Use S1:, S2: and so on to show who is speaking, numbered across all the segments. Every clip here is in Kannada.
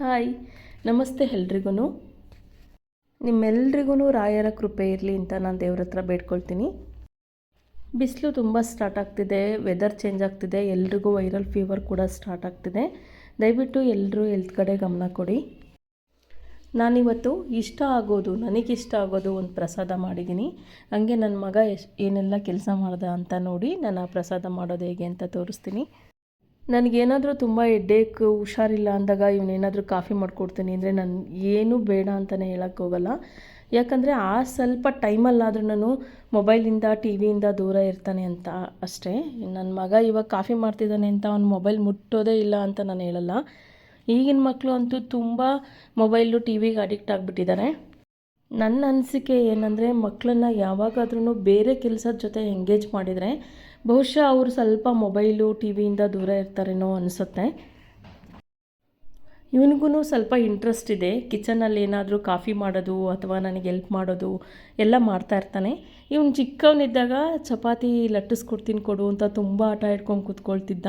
S1: ಹಾಯ್, ನಮಸ್ತೆ ಎಲ್ರಿಗೂ ನಿಮ್ಮೆಲ್ರಿಗೂ ರಾಯರ ಕೃಪೆ ಇರಲಿ ಅಂತ ನಾನು ದೇವ್ರ ಹತ್ರ ಬೇಡ್ಕೊಳ್ತೀನಿ. ಬಿಸಿಲು ತುಂಬ ಸ್ಟಾರ್ಟ್ ಆಗ್ತಿದೆ ವೆದರ್ ಚೇಂಜ್ ಆಗ್ತಿದೆ, ಎಲ್ರಿಗೂ ವೈರಲ್ ಫೀವರ್ ಕೂಡ ಸ್ಟಾರ್ಟ್ ಆಗ್ತಿದೆ. ದಯವಿಟ್ಟು ಎಲ್ಲರೂ ಎಲ್ತ್ ಕಡೆ ಗಮನ ಕೊಡಿ. ನಾನಿವತ್ತು ಇಷ್ಟ ಆಗೋದು, ನನಗಿಷ್ಟ ಆಗೋದು ಒಂದು ಪ್ರಸಾದ ಮಾಡಿದ್ದೀನಿ ಹಂಗೆ ನನ್ನ ಮಗ ಎಷ್ಟು ಏನೆಲ್ಲ ಕೆಲಸ ಮಾಡ್ದ ಅಂತ ನೋಡಿ ನಾನು ಆ ಪ್ರಸಾದ ಮಾಡೋದು ಹೇಗೆ ಅಂತ ತೋರಿಸ್ತೀನಿ. ನನಗೇನಾದರೂ ತುಂಬ ಹೆಡ್ಡೇಕ್ ಹುಷಾರಿಲ್ಲ ಅಂದಾಗ ಇವನೇನಾದರೂ ಕಾಫಿ ಮಾಡಿಕೊಡ್ತೀನಿ ಅಂದರೆ ನಾನು ಏನೂ ಬೇಡ ಅಂತಲೇ ಹೇಳಕ್ಕೆ ಹೋಗಲ್ಲ. ಯಾಕಂದರೆ ಆ ಸ್ವಲ್ಪ ಟೈಮಲ್ಲಾದರೂ ನಾನು ಮೊಬೈಲಿಂದ ಟಿ ವಿಯಿಂದ ದೂರ ಇರ್ತಾನೆ ಅಂತ ಅಷ್ಟೇ. ನನ್ನ ಮಗ ಇವಾಗ ಕಾಫಿ ಮಾಡ್ತಿದ್ದಾನೆ ಅಂತ ಅವ್ನು ಮೊಬೈಲ್ ಮುಟ್ಟೋದೇ ಇಲ್ಲ ಅಂತ ನಾನು ಹೇಳಲ್ಲ. ಈಗಿನ ಮಕ್ಕಳು ಅಂತೂ ತುಂಬ ಮೊಬೈಲು ಟಿ ವಿಗೆ ಅಡಿಕ್ಟ್ ಆಗಿಬಿಟ್ಟಿದ್ದಾರೆ ನನ್ನ ಅನಿಸಿಕೆ ಏನಂದರೆ ಮಕ್ಕಳನ್ನ ಯಾವಾಗಾದ್ರೂ ಬೇರೆ ಕೆಲಸದ ಜೊತೆ ಎಂಗೇಜ್ ಮಾಡಿದರೆ ಬಹುಶಃ ಅವರು ಸ್ವಲ್ಪ ಮೊಬೈಲು ಟಿ ವಿಯಿಂದ ದೂರ ಇರ್ತಾರೇನೋ ಅನಿಸುತ್ತೆ. ಇವನಿಗೂ ಸ್ವಲ್ಪ ಇಂಟ್ರೆಸ್ಟ್ ಇದೆ. ಕಿಚನಲ್ಲಿ ಏನಾದರೂ ಕಾಫಿ ಮಾಡೋದು ಅಥವಾ ನನಗೆ ಎಲ್ಪ್ ಮಾಡೋದು ಎಲ್ಲ ಮಾಡ್ತಾ ಇರ್ತಾನೆ. ಇವನು ಚಿಕ್ಕವನಿದ್ದಾಗ ಚಪಾತಿ ಲಟ್ಟಿಸ್ಕೊಡ್ತೀನಿ ಕೊಡು ಅಂತ ತುಂಬ ಆಟ ಇಟ್ಕೊಂಡು ಕೂತ್ಕೊಳ್ತಿದ್ದ.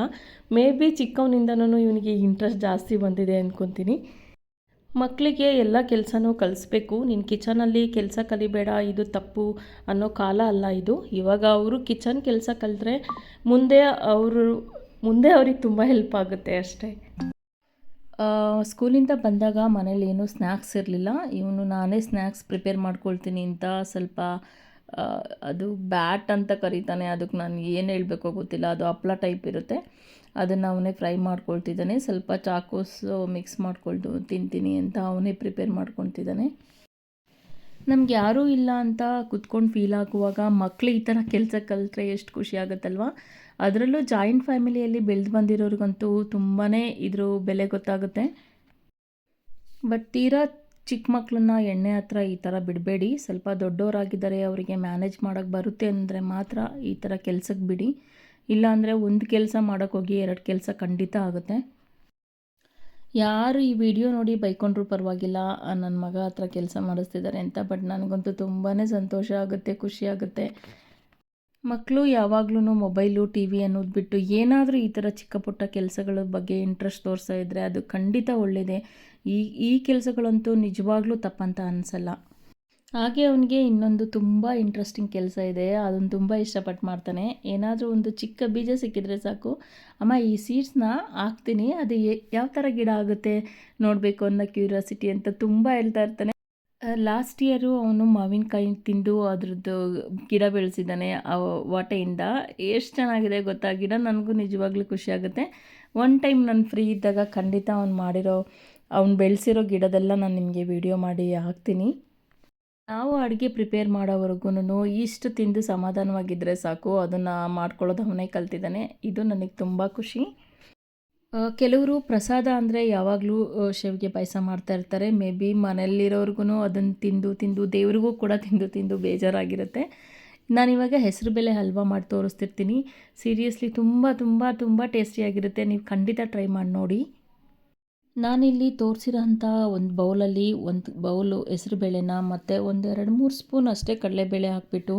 S1: ಮೇ ಬಿ ಚಿಕ್ಕವನಿಂದನೂ ಇವನಿಗೆ ಇಂಟ್ರೆಸ್ಟ್ ಜಾಸ್ತಿ ಬಂದಿದೆ ಅಂದ್ಕೊತೀನಿ ಮಕ್ಕಳಿಗೆ ಎಲ್ಲ ಕೆಲಸನೂ ಕಲಿಸ್ಬೇಕು. ನೀನು ಕಿಚನಲ್ಲಿ ಕೆಲಸ ಕಲಿಬೇಡ, ಇದು ತಪ್ಪು ಅನ್ನೋ ಕಾಲ ಅಲ್ಲ ಇದು. ಇವಾಗ ಅವರು ಕಿಚನ್ ಕೆಲಸ ಕಲಿತ್ರೆ ಮುಂದೆ ಅವರು, ಮುಂದೆ ಅವ್ರಿಗೆ ತುಂಬ ಹೆಲ್ಪ್ ಆಗುತ್ತೆ ಅಷ್ಟೇ. ಸ್ಕೂಲಿಂದ ಬಂದಾಗ ಮನೇಲಿ ಏನೂ ಸ್ನ್ಯಾಕ್ಸ್ ಇರಲಿಲ್ಲ. ಇವನು ನಾನೇ ಸ್ನ್ಯಾಕ್ಸ್ ಪ್ರಿಪೇರ್ ಮಾಡ್ಕೊಳ್ತೀನಿ ಅಂತ ಸ್ವಲ್ಪ ಅದು ಬ್ಯಾಟ್ ಅಂತ ಕರೀತಾನೆ, ಅದಕ್ಕೆ ನಾನು ಏನು ಹೇಳಬೇಕೋ ಗೊತ್ತಿಲ್ಲ, ಅದು ಹಪ್ಳ ಟೈಪ್ ಇರುತ್ತೆ. ಅದನ್ನು ಅವನೇ ಫ್ರೈ ಮಾಡ್ಕೊಳ್ತಿದ್ದಾನೆ. ಸ್ವಲ್ಪ ಚಾಕೋಸ್ ಮಿಕ್ಸ್ ಮಾಡ್ಕೊಳ್ತು ತಿಂತೀನಿ ಅಂತ ಅವನೇ ಪ್ರಿಪೇರ್ ಮಾಡ್ಕೊತಿದ್ದಾನೆ ನಮ್ಗೆ ಯಾರೂ ಇಲ್ಲ ಅಂತ ಕುತ್ಕೊಂಡು ಫೀಲ್ ಆಗುವಾಗ ಮಕ್ಕಳು ಈ ಥರ ಕೆಲಸ ಕಲಿತ್ರೆ ಎಷ್ಟು ಖುಷಿ ಆಗುತ್ತಲ್ವ? ಅದರಲ್ಲೂ ಜಾಯಿಂಟ್ ಫ್ಯಾಮಿಲಿಯಲ್ಲಿ ಬೆಳೆದು ಬಂದಿರೋರಿಗಂತೂ ತುಂಬಾ ಇದ್ರ ಬೆಲೆ ಗೊತ್ತಾಗುತ್ತೆ. ಬಟ್ ತೀರಾ ಚಿಕ್ಕ ಮಕ್ಕಳನ್ನ ಎಣ್ಣೆ ಹತ್ರ ಈ ಥರ ಬಿಡಬೇಡಿ. ಸ್ವಲ್ಪ ದೊಡ್ಡವರಾಗಿದ್ದಾರೆ, ಅವರಿಗೆ ಮ್ಯಾನೇಜ್ ಮಾಡೋಕ್ಕೆ ಬರುತ್ತೆ ಅಂದರೆ ಮಾತ್ರ ಈ ಥರ ಕೆಲಸಕ್ಕೆ ಬಿಡಿ. ಇಲ್ಲಾಂದರೆ ಒಂದು ಕೆಲಸ ಮಾಡೋಕ್ಕೋಗಿ ಎರಡು ಕೆಲಸ ಖಂಡಿತ ಆಗುತ್ತೆ. ಯಾರು ಈ ವಿಡಿಯೋ ನೋಡಿ ಬೈಕೊಂಡ್ರೂ ಪರವಾಗಿಲ್ಲ ನನ್ನ ಮಗ ಹತ್ರ ಕೆಲಸ ಮಾಡಿಸ್ತಿದ್ದಾರೆ ಅಂತ ಬಟ್ ನನಗಂತೂ ತುಂಬಾ ಸಂತೋಷ ಆಗುತ್ತೆ, ಖುಷಿ ಆಗುತ್ತೆ. ಮಕ್ಕಳು ಯಾವಾಗ್ಲೂ ಮೊಬೈಲು ಟಿ ವಿ ಅನ್ನೋದು ಬಿಟ್ಟು ಏನಾದರೂ ಈ ಥರ ಚಿಕ್ಕ ಪುಟ್ಟ ಕೆಲಸಗಳ ಬಗ್ಗೆ ಇಂಟ್ರೆಸ್ಟ್ ತೋರಿಸ್ತಾ ಇದ್ದರೆ ಅದು ಖಂಡಿತ ಒಳ್ಳೆಯದೆ ಈ ಈ ಕೆಲಸಗಳಂತೂ ನಿಜವಾಗ್ಲೂ ತಪ್ಪಂತ ಅನಿಸಲ್ಲ. ಹಾಗೆ ಅವನಿಗೆ ಇನ್ನೊಂದು ತುಂಬ ಇಂಟ್ರೆಸ್ಟಿಂಗ್ ಕೆಲಸ ಇದೆ. ಅದನ್ನು ತುಂಬ ಇಷ್ಟಪಟ್ಟು ಮಾಡ್ತಾನೆ. ಏನಾದರೂ ಒಂದು ಚಿಕ್ಕ ಬೀಜ ಸಿಕ್ಕಿದ್ರೆ ಸಾಕು. ಅಮ್ಮ, ಈ ಸೀಡ್ಸ್ನ ಹಾಕ್ತೀನಿ. ಅದು ಯಾವ ಥರ ಗಿಡ ಆಗುತ್ತೆ ನೋಡಬೇಕು ಅನ್ನೋ ಕ್ಯೂರಿಯಾಸಿಟಿ ಅಂತ ತುಂಬ ಹೇಳ್ತಾ ಇರ್ತಾನೆ. ಲಾಸ್ಟ್ ಇಯರು ಅವನು ಮಾವಿನಕಾಯಿ ತಿಂದು ಅದ್ರದ್ದು ಗಿಡ ಬೆಳೆಸಿದ್ದಾನೆ ಆ ವಾಟೆಯಿಂದ. ಎಷ್ಟು ಚೆನ್ನಾಗಿದೆ ಗೊತ್ತಾ? ಗಿಡ ನನಗೂ ನಿಜವಾಗ್ಲೂ ಖುಷಿಯಾಗುತ್ತೆ ಒನ್ ಟೈಮ್ ನಾನು ಫ್ರೀ ಇದ್ದಾಗ ಖಂಡಿತ ಅವ್ನು ಮಾಡಿರೋ, ಅವ್ನು ಬೆಳೆಸಿರೋ ಗಿಡದೆಲ್ಲ ನಾನು ನಿಮಗೆ ವಿಡಿಯೋ ಮಾಡಿ ಹಾಕ್ತೀನಿ. ನಾವು ಅಡುಗೆ ಪ್ರಿಪೇರ್ ಮಾಡೋವರೆಗೂ ಇಷ್ಟು ತಿಂದು ಸಮಾಧಾನವಾಗಿದ್ದರೆ ಸಾಕು. ಅದನ್ನು ಮಾಡ್ಕೊಳ್ಳೋದು ಅವನೇ ಕಲ್ತಿದ್ದಾನೆ. ಇದು ನನಗೆ ತುಂಬ ಖುಷಿ. ಕೆಲವರು ಪ್ರಸಾದ ಅಂದರೆ ಯಾವಾಗಲೂ ಶೇವಿಗೆ ಪಾಯಸ ಮಾಡ್ತಾ ಇರ್ತಾರೆ. ಮೇ ಬಿ ಮನೆಯಲ್ಲಿರೋರ್ಗು ಅದನ್ನು ತಿಂದು ತಿಂದು, ದೇವ್ರಿಗೂ ಕೂಡ ತಿಂದು ತಿಂದು ಬೇಜಾರಾಗಿರುತ್ತೆ. ನಾನಿವಾಗ ಹೆಸರುಬೇಳೆ ಹಲ್ವಾ ಮಾಡಿ ತೋರಿಸ್ತಿರ್ತೀನಿ. ಸೀರಿಯಸ್ಲಿ ತುಂಬ ತುಂಬ ತುಂಬ ಟೇಸ್ಟಿಯಾಗಿರುತ್ತೆ ನೀವು ಖಂಡಿತ ಟ್ರೈ ಮಾಡಿ ನೋಡಿ. ನಾನಿಲ್ಲಿ ತೋರಿಸಿರೋಂಥ ಒಂದು ಬೌಲಲ್ಲಿ ಒಂದು ಬೌಲು ಹೆಸರುಬೇಳೆನ ಮತ್ತು ಒಂದು ಎರಡು ಮೂರು ಸ್ಪೂನ್ ಅಷ್ಟೇ ಕಡಲೆಬೇಳೆ ಹಾಕಿಬಿಟ್ಟು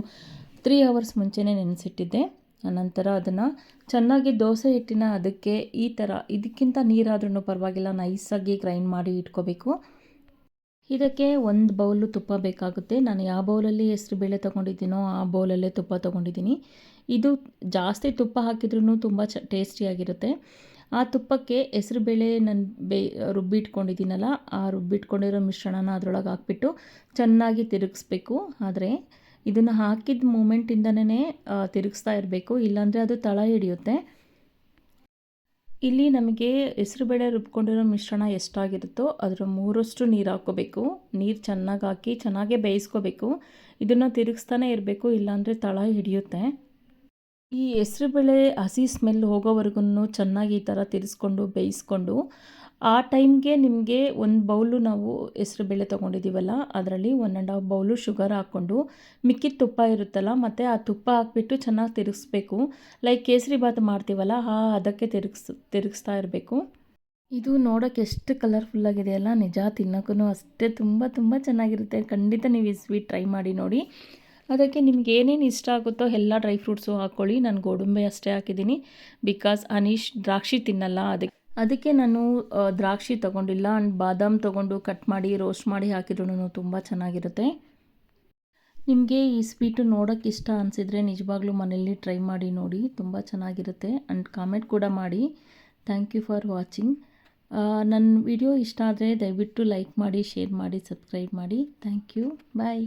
S1: ತ್ರೀ ಅವರ್ಸ್ ಮುಂಚೆನೇ ನೆನೆಸಿಟ್ಟಿದ್ದೆ. ಅನಂತರ ಅದನ್ನು ಚೆನ್ನಾಗಿ ದೋಸೆ ಹಿಟ್ಟಿನ ಅದಕ್ಕೆ ಈ ಥರ ಇದಕ್ಕಿಂತ ನೀರಾದ್ರೂ ಪರವಾಗಿಲ್ಲ, ನೈಸಾಗಿ ಗ್ರೈಂಡ್ ಮಾಡಿ ಇಟ್ಕೋಬೇಕು. ಇದಕ್ಕೆ ಒಂದು ಬೌಲು ತುಪ್ಪ ಬೇಕಾಗುತ್ತೆ. ನಾನು ಯಾವ ಬೌಲಲ್ಲಿ ಹೆಸರುಬೇಳೆ ತೊಗೊಂಡಿದ್ದೀನೋ ಆ ಬೌಲಲ್ಲೇ ತುಪ್ಪ ತೊಗೊಂಡಿದ್ದೀನಿ. ಇದು ಜಾಸ್ತಿ ತುಪ್ಪ ಹಾಕಿದ್ರೂ ತುಂಬ ಚ ಟೇಸ್ಟಿಯಾಗಿರುತ್ತೆ ಆ ತುಪ್ಪಕ್ಕೆ ಹೆಸರುಬೇಳೆ ನಾನು ಬೇ ರುಬ್ಬಿಟ್ಕೊಂಡಿದ್ದೀನಲ್ಲ ಆ ರುಬ್ಬಿಟ್ಕೊಂಡಿರೋ ಮಿಶ್ರಣನ ಅದರೊಳಗೆ ಹಾಕ್ಬಿಟ್ಟು ಚೆನ್ನಾಗಿ ತಿರುಗಿಸ್ಬೇಕು. ಆದರೆ ಇದನ್ನು ಹಾಕಿದ ಮೂಮೆಂಟಿಂದನೇ ತಿರುಗಿಸ್ತಾ ಇರಬೇಕು. ಇಲ್ಲಾಂದರೆ ಅದು ತಳ ಹಿಡಿಯುತ್ತೆ. ಇಲ್ಲಿ ನಮಗೆ ಹೆಸರುಬೇಳೆ ರುಬ್ಕೊಂಡಿರೋ ಮಿಶ್ರಣ ಎಷ್ಟಾಗಿರುತ್ತೋ ಅದರ ಮೂರಷ್ಟು ನೀರು ಹಾಕೋಬೇಕು ನೀರು ಚೆನ್ನಾಗಿ ಹಾಕಿ ಚೆನ್ನಾಗೇ ಬೇಯಿಸ್ಕೋಬೇಕು. ಇದನ್ನು ತಿರುಗಿಸ್ತಾನೆ ಇರಬೇಕು, ಇಲ್ಲಾಂದರೆ ತಳ ಹಿಡಿಯುತ್ತೆ. ಈ ಹೆಸರುಬೇಳೆ ಹಸಿ ಸ್ಮೆಲ್ ಹೋಗೋವರೆಗೂ ಚೆನ್ನಾಗಿ ಈ ಥರ ತಿರ್ಸ್ಕೊಂಡು, ಬೇಯಿಸ್ಕೊಂಡು ಆ ಟೈಮ್ಗೆ ನಿಮಗೆ ಒಂದು ಬೌಲು ನಾವು ಹೆಸ್ರುಬೇಳೆ ತೊಗೊಂಡಿದ್ದೀವಲ್ಲ ಅದರಲ್ಲಿ one and half bowl sugar ಹಾಕ್ಕೊಂಡು ಮಿಕ್ಕಿದ ತುಪ್ಪ ಇರುತ್ತಲ್ಲ, ಮತ್ತು ಆ ತುಪ್ಪ ಹಾಕ್ಬಿಟ್ಟು ಚೆನ್ನಾಗಿ ತಿರುಗಿಸ್ಬೇಕು. ಲೈಕ್ ಕೇಸರಿ ಬಾತ್ ಮಾಡ್ತೀವಲ್ಲ, ಆ ಅದಕ್ಕೆ ತಿರುಗಿಸ್, ತಿರುಗಿಸ್ತಾ ಇರಬೇಕು. ಇದು ನೋಡೋಕ್ಕೆ ಎಷ್ಟು ಕಲರ್ಫುಲ್ಲಾಗಿದೆಯಲ್ಲ ನಿಜ ತಿನ್ನೋಕ್ಕೂ ಅಷ್ಟೇ, ತುಂಬ ತುಂಬ ಚೆನ್ನಾಗಿರುತ್ತೆ. ಖಂಡಿತ ನೀವು ಈ ಸ್ವೀಟ್ ಟ್ರೈ ಮಾಡಿ ನೋಡಿ. ಅದಕ್ಕೆ ನಿಮ್ಗೆ ಏನೇನು ಇಷ್ಟ ಆಗುತ್ತೋ ಎಲ್ಲ ಡ್ರೈ ಫ್ರೂಟ್ಸು ಹಾಕ್ಕೊಳ್ಳಿ ನಾನು ಗೋಡಂಬಿ ಅಷ್ಟೇ ಹಾಕಿದ್ದೀನಿ. ಬಿಕಾಸ್ ಅನೀಶ್ ದ್ರಾಕ್ಷಿ ತಿನ್ನಲ್ಲ, ಅದಕ್ಕೆ ಅದಕ್ಕೆ ನಾನು ದ್ರಾಕ್ಷಿ ತಗೊಂಡಿಲ್ಲ ಆ್ಯಂಡ್ ಬಾದಾಮ್ ತೊಗೊಂಡು ಕಟ್ ಮಾಡಿ ರೋಸ್ಟ್ ಮಾಡಿ ಹಾಕಿದ್ರೂ ತುಂಬ ಚೆನ್ನಾಗಿರುತ್ತೆ. ನಿಮಗೆ ಈ ಸ್ವೀಟು ನೋಡೋಕ್ಕೆ ಇಷ್ಟ ಅನಿಸಿದರೆ ನಿಜವಾಗ್ಲೂ ಮನೇಲಿ ಟ್ರೈ ಮಾಡಿ ನೋಡಿ, ತುಂಬ ಚೆನ್ನಾಗಿರುತ್ತೆ. ಆ್ಯಂಡ್ ಕಾಮೆಂಟ್ ಕೂಡ ಮಾಡಿ. ಥ್ಯಾಂಕ್ ಯು ಫಾರ್ ವಾಚಿಂಗ್ ನನ್ನ ವಿಡಿಯೋ ಇಷ್ಟ ಆದರೆ ದಯವಿಟ್ಟು ಲೈಕ್ ಮಾಡಿ ಶೇರ್ ಮಾಡಿ ಸಬ್ಸ್ಕ್ರೈಬ್ ಮಾಡಿ. Thank you bye